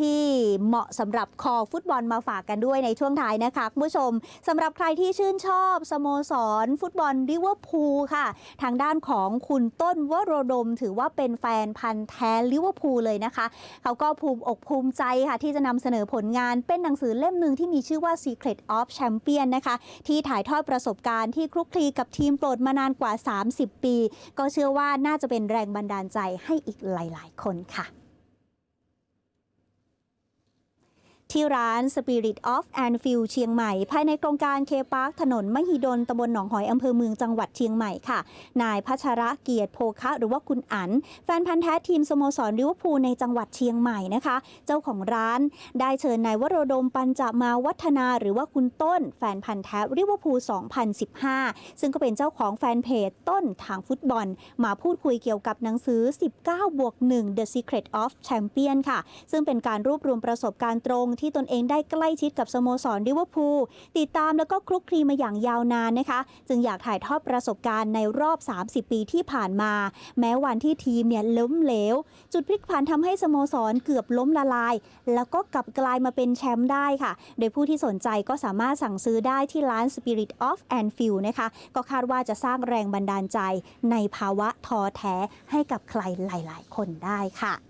ที่เหมาะสำหรับคอฟุตบอลมาฝากกันด้วยในช่วงท้ายนะคะคุณผู้ชมสำหรับใครที่ชื่นชอบสโมสร ฟุตบอลลิเวอร์พูลค่ะ ทางด้านของคุณต้นวโรดม ถือว่าเป็นแฟนพันธ์แท้ลิเวอร์พูลเลยนะคะ เขาก็ภูมิอกภูมิใจค่ะ ที่จะนำเสนอผลงานเป็นหนังสือเล่มหนึ่งที่มีชื่อว่า Secret of Champion นะคะ ที่ถ่ายทอดประสบการณ์ที่คลุกคลีกับทีมโปรดมานานกว่า 30 ปี ก็เชื่อว่าน่าจะเป็นแรงบันดาลใจให้อีกหลาย ๆ คนค่ะ ที่ร้าน Spirit of Anfield เชียงใหม่ ภายในโครงการเคปาร์คถนนมหิดลตำบลหนองหอยอำเภอเมืองจังหวัดเชียงใหม่ค่ะ นายพัชระเกียรติโพคะ หรือว่าคุณอันแฟนพันธ์แท้ทีมสโมสรลิเวอร์พูลในจังหวัดเชียงใหม่นะคะ เจ้าของร้านได้เชิญนายวโรดมปัญจมาวัฒนา หรือว่าคุณต้น แฟนพันธ์แท้ลิเวอร์พูล 2015 ซึ่งก็เป็นเจ้าของแฟนเพจต้นทางฟุตบอล มาพูดคุยเกี่ยวกับหนังสือ 19บวก1 The Secret of Champion ค่ะ ซึ่งเป็นการรวบรวมประสบการณ์ตรงที่ตนเองได้ใกล้ชิดกับสโมสรลิเวอร์พูลติดตามแล้วก็คลุกคลีมาอย่างยาวนานนะคะ จึงอยากถ่ายทอดประสบการณ์ในรอบ 30 ปีที่ผ่านมา แม้วันที่ทีมเนี่ยล้มเหลว จุดพลิกผันทำให้สโมสรเกือบล้มละลาย แล้วก็กลับกลายมาเป็นแชมป์ได้ค่ะ โดยผู้ที่สนใจก็สามารถสั่งซื้อได้ที่ร้าน Spirit of Anfield นะคะ ก็คาดว่าจะสร้างแรงบันดาลใจในภาวะท้อแท้ให้กับใครหลาย ๆ คนได้ค่ะ